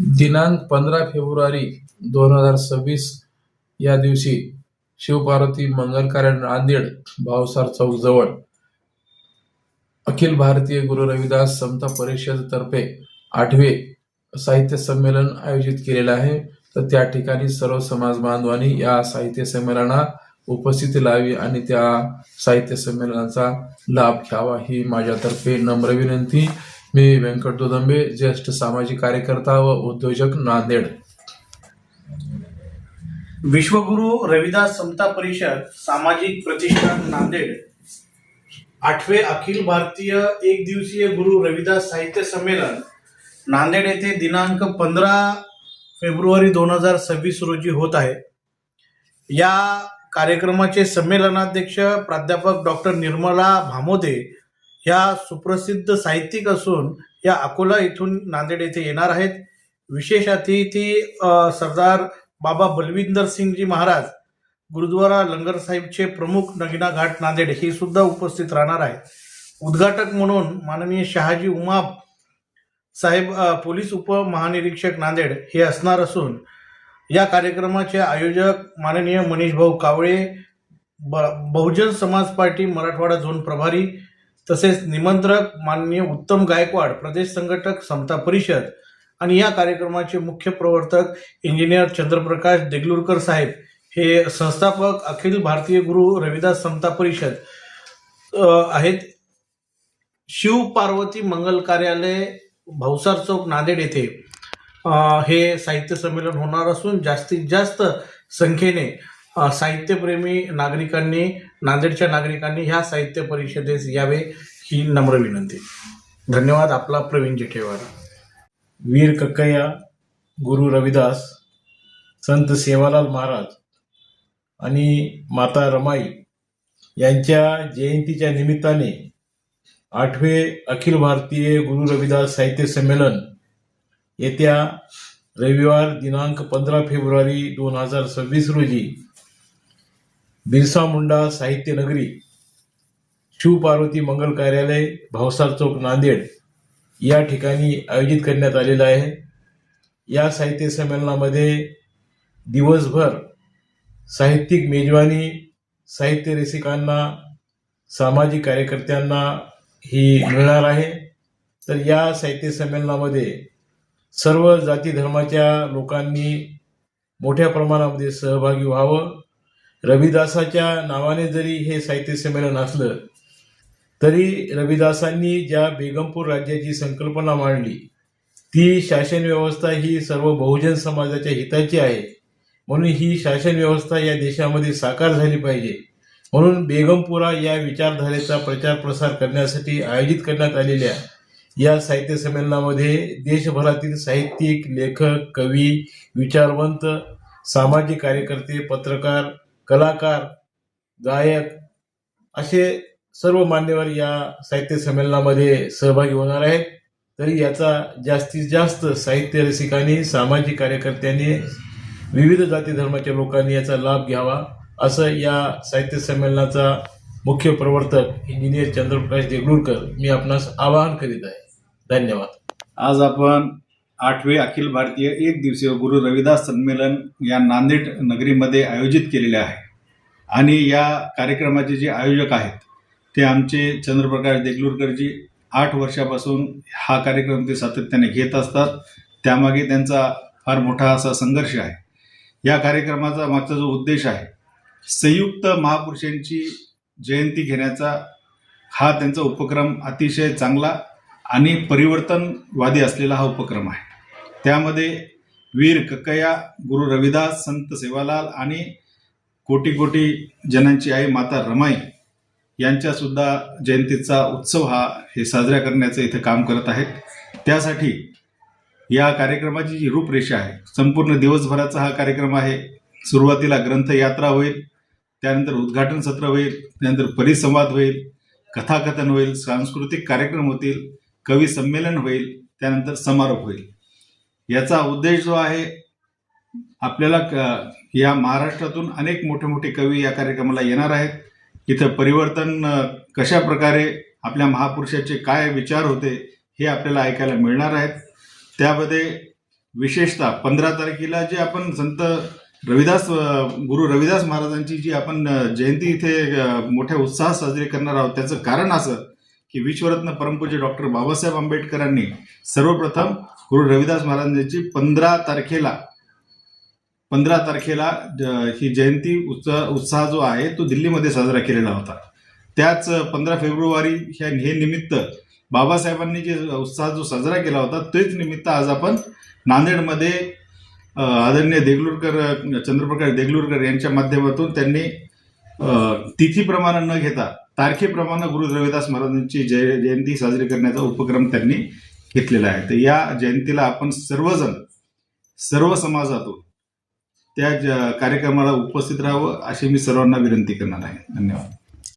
दिनांक पंधरा फेब्रुवारी दोन हजार सव्वीस या दिवशी शिवपार्वती मंगल कार्य नांदेड भावसार चौक जवळ अखिल भारतीय गुरु रविदास समता परिषदेतर्फे आठवे साहित्य संमेलन आयोजित केलेलं आहे. तर त्या ठिकाणी सर्व समाज बांधवांनी या साहित्य संमेलनात उपस्थिती लावी आणि त्या साहित्य संमेलनाचा लाभ घ्यावा ही माझ्यातर्फे नम्र विनंती. मी व्यंकट दोदंबे ज्येष्ठ सामाजिक कार्यकर्ता व उद्योजक नांदेड. विश्वगुरु रविदास समता परिषद सामाजिक प्रतिष्ठान नांदेड. आठवे अखिल भारतीय एक दिवसीय गुरु रविदास साहित्य संमेलन नांदेड येथे दिनांक पंधरा फेब्रुवारी दोन हजार सव्वीस रोजी होत आहे. या कार्यक्रमाचे संमेलनाध्यक्ष प्राध्यापक डॉक्टर निर्मला भामोदे ह्या सुप्रसिद्ध साहित्यिक असून या अकोला इथून नांदेड येथे येणार आहेत. विशेष अतिथी सरदार बाबा बलविंदर सिंगजी महाराज गुरुद्वारा लंगर साहिबचे प्रमुख नगिना घाट नांदेड हे सुद्धा उपस्थित राहणार आहे उद्घाटक म्हणून माननीय शहाजी उमाप साहेब पोलीस उपमहानिरीक्षक नांदेड हे असणार असून या कार्यक्रमाचे आयोजक माननीय मनीष भाऊ कावळे ब- बहुजन समाज पार्टी मराठवाडा झोन प्रभारी तसेच निमंत्रक माननीय उत्तम गायकवाड प्रदेश संघटक समता परिषद आणि या कार्यक्रमाचे मुख्य प्रवर्तक इंजिनियर चंद्रप्रकाश देगलूरकर साहेब हे संस्थापक अखिल भारतीय गुरु रविदास समता परिषद आहेत. शिव पार्वती मंगल कार्यालय भावसार चौक नांदेड येथे हे साहित्य संमेलन होणार असून जास्तीत जास्त संख्येने साहित्यप्रेमी नागरिकांनी नांदेडच्या नागरिकांनी ह्या साहित्य परिषदेस यावे ही नम्र विनंती. धन्यवाद आपला प्रवीण जेठेवार वीर कक्कय्या गुरु रविदास संत सेवालाल महाराज आणि माता रमाई यांच्या जयंतीच्या निमित्ताने आठवे अखिल भारतीय गुरु रविदास साहित्य संमेलन येत्या रविवार दिनांक पंधरा फेब्रुवारी दोन हजार सव्वीस रोजी बिरसा मुंडा साहित्य नगरी शिवपार्वती मंगल कार्यालय भावसार चौक नांदेड या ठिकाणी आयोजित करण्यात आलेलं आहे. या साहित्य संमेलनामध्ये दिवसभर साहित्यिक मेजवानी साहित्य रसिकांना सामाजिक कार्यकर्त्यांना ही मिळणार आहे. तर या साहित्य संमेलनामध्ये सर्व जाती धर्माच्या लोकांनी मोठ्या प्रमाणामध्ये सहभागी व्हावं. रविदासाच्या नावाने जरी हे साहित्य संमेलन असलं तरी रविदासांनी ज्या बेगमपूर राज्याची संकल्पना मांडली ती शासन व्यवस्था ही सर्व बहुजन समाजाच्या हिताची आहे. म्हणून ही शासन व्यवस्था या देशामध्ये साकार झाली पाहिजे. म्हणून बेगमपुरा या विचारधारेचा प्रचार प्रसार करण्यासाठी आयोजित करण्यात आलेल्या या साहित्य संमेलनामध्ये देशभरातील साहित्यिक लेखक कवी विचारवंत सामाजिक कार्यकर्ते पत्रकार कलाकार गायक असे सर्व मान्यवर या साहित्य संमेलनामध्ये सहभागी होणार आहेत. तरी याचा जास्तीत जास्त साहित्य रसिकांनी सामाजिक कार्यकर्त्यांनी विविध जाती धर्माच्या लोकांनी याचा लाभ घ्यावा असं या साहित्य संमेलनाचा मुख्य प्रवर्तक इंजिनियर चंद्रप्रकाश देगलूरकर मी आपणास आवाहन करीत आहे. धन्यवाद. आज आपण आठवे अखिल भारतीय एक दिवसीय गुरु रविदास संमेलन या नांदेड नगरीमध्ये आयोजित केलेले आहे. आणि या कार्यक्रमाचे जे आयोजक आहेत ते आमचे चंद्रप्रकाश देगलूरकरजी आठ वर्षापासून हा कार्यक्रम ते सातत्याने घेत असतात. त्यामागे त्यांचा फार मोठा असा संघर्ष आहे. या कार्यक्रमाचा मागचा जो उद्देश आहे संयुक्त महापुरुषांची जयंती घेण्याचा हा त्यांचा उपक्रम अतिशय चांगला आणि परिवर्तनवादी असलेला हा उपक्रम आहे. त्यामध्ये वीर कक्कया गुरु रविदास संत सेवालाल आणि कोटी कोटी जनांची आई माता रमाई यांच्यासुद्धा जयंतीचा उत्सव हा हे साजरा करण्याचं इथं काम करत आहेत. त्यासाठी या कार्यक्रमाची जी रूपरेषा आहे संपूर्ण दिवसभराचा हा कार्यक्रम आहे. सुरुवातीला ग्रंथयात्रा होईल त्यानंतर उद्घाटन सत्र होईल त्यानंतर परिसंवाद होईल कथाकथन होईल सांस्कृतिक कार्यक्रम होतील कवी संमेलन होईल त्यानंतर समारोप होईल. याचा उद्देश जो आहे आपल्याला क- या महाराष्ट्रातून अनेक मोठे मोठे कवी या कार्यक्रमाला येणार आहेत. इथं परिवर्तन कशा प्रकारे आपल्या महापुरुषाचे काय विचार होते हे आपल्याला ऐकायला मिळणार आहेत. त्यामध्ये विशेषतः पंधरा तारखेला जे आपण संत रविदास गुरु रविदास महाराजांची जी आपण जयंती इथे मोठ्या उत्साहात साजरी करणार आहोत त्याचं कारण असं की विश्वरत्न परमपूज्य डॉक्टर बाबासाहेब आंबेडकरांनी सर्वप्रथम गुरु रविदास महाराजांची पंधरा तारखेला पंधरा तारखेला ही जयंती उत्साह उत्साह जो आहे तो दिल्लीमध्ये साजरा केलेला होता. त्याच पंधरा फेब्रुवारी ह्या हे निमित्त बाबासाहेबांनी जे उत्साह जो साजरा केला होता तेच निमित्त आज आपण नांदेडमध्ये आदरणीय देगलूरकर चंद्रप्रकाश देगलूरकर यांच्या माध्यमातून त्यांनी तिथीप्रमाणे न घेता तारखेप्रमाणे गुरु रविदास महाराजांची जय जयंती साजरी करण्याचा उपक्रम त्यांनी घेतलेला आहे. तर या जयंतीला आपण सर्वजण सर्व समाजातून त्या ज- कार्यक्रमाला उपस्थित राहावं अशी मी सर्वांना विनंती करणार आहे. धन्यवाद.